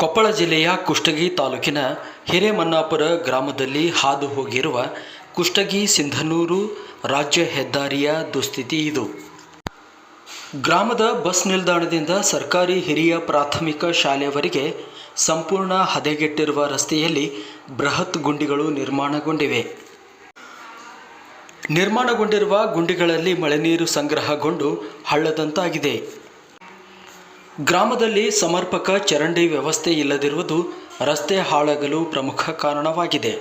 ಕೊಪ್ಪಳ ಜಿಲ್ಲೆಯ ಕುಷ್ಟಗಿ ತಾಲೂಕಿನ ಹಿರೇಮನ್ನಾಪುರ ಗ್ರಾಮದಲ್ಲಿ ಹಾದು ಹೋಗಿರುವ ಕುಷ್ಟಗಿ ಸಿಂಧನೂರು ರಾಜ್ಯ ಹೆದ್ದಾರಿಯ ದುಸ್ಥಿತಿ ಇದು. ಗ್ರಾಮದ ಬಸ್ ನಿಲ್ದಾಣದಿಂದ ಸರ್ಕಾರಿ ಹಿರಿಯ ಪ್ರಾಥಮಿಕ ಶಾಲೆಯವರೆಗೆ ಸಂಪೂರ್ಣ ಹದಗೆಟ್ಟಿರುವ ರಸ್ತೆಯಲ್ಲಿ ಬೃಹತ್ ಗುಂಡಿಗಳು ನಿರ್ಮಾಣಗೊಂಡಿವೆ. ನಿರ್ಮಾಣಗೊಂಡಿರುವ ಗುಂಡಿಗಳಲ್ಲಿ ಮಳೆ ನೀರು ಸಂಗ್ರಹಗೊಂಡು ಹಳ್ಳದಂತಾಗಿದೆ. ಗ್ರಾಮದಲ್ಲಿ ಸಮರ್ಪಕ ಚರಂಡಿ ವ್ಯವಸ್ಥೆ ಇಲ್ಲದಿರುವುದು ರಸ್ತೆ ಹಾಳಾಗಲು ಪ್ರಮುಖ ಕಾರಣವಾಗಿದೆ.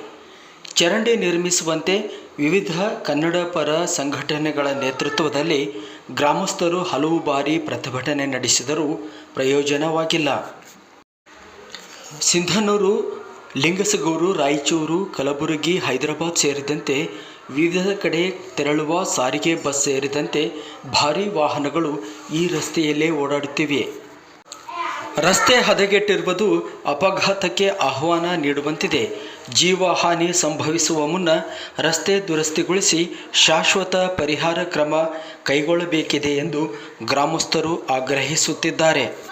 ಚರಂಡಿ ನಿರ್ಮಿಸುವಂತೆ ವಿವಿಧ ಕನ್ನಡ ಪರ ಸಂಘಟನೆಗಳ ನೇತೃತ್ವದಲ್ಲಿ ಗ್ರಾಮಸ್ಥರು ಹಲವು ಬಾರಿ ಪ್ರತಿಭಟನೆ ನಡೆಸಿದರೂ ಪ್ರಯೋಜನವಾಗಿಲ್ಲ. ಸಿಂಧನೂರು, ಲಿಂಗಸಗೂರು, ರಾಯಚೂರು, ಕಲಬುರಗಿ, ಹೈದರಾಬಾದ್ ಸೇರಿದಂತೆ ವಿವಿಧ ಕಡೆ ತೆರಳುವ ಸಾರಿಗೆ ಬಸ್ ಸೇರಿದಂತೆ ಭಾರೀ ವಾಹನಗಳು ಈ ರಸ್ತೆಯಲ್ಲೇ ಓಡಾಡುತ್ತಿವೆ. ರಸ್ತೆ ಹದಗೆಟ್ಟಿರುವುದು ಅಪಘಾತಕ್ಕೆ ಆಹ್ವಾನ ನೀಡುವಂತಿದೆ. ಜೀವಹಾನಿ ಸಂಭವಿಸುವ ಮುನ್ನ ರಸ್ತೆ ದುರಸ್ತಿಗೊಳಿಸಿ ಶಾಶ್ವತ ಪರಿಹಾರ ಕ್ರಮ ಕೈಗೊಳ್ಳಬೇಕಿದೆ ಎಂದು ಗ್ರಾಮಸ್ಥರು ಆಗ್ರಹಿಸುತ್ತಿದ್ದಾರೆ.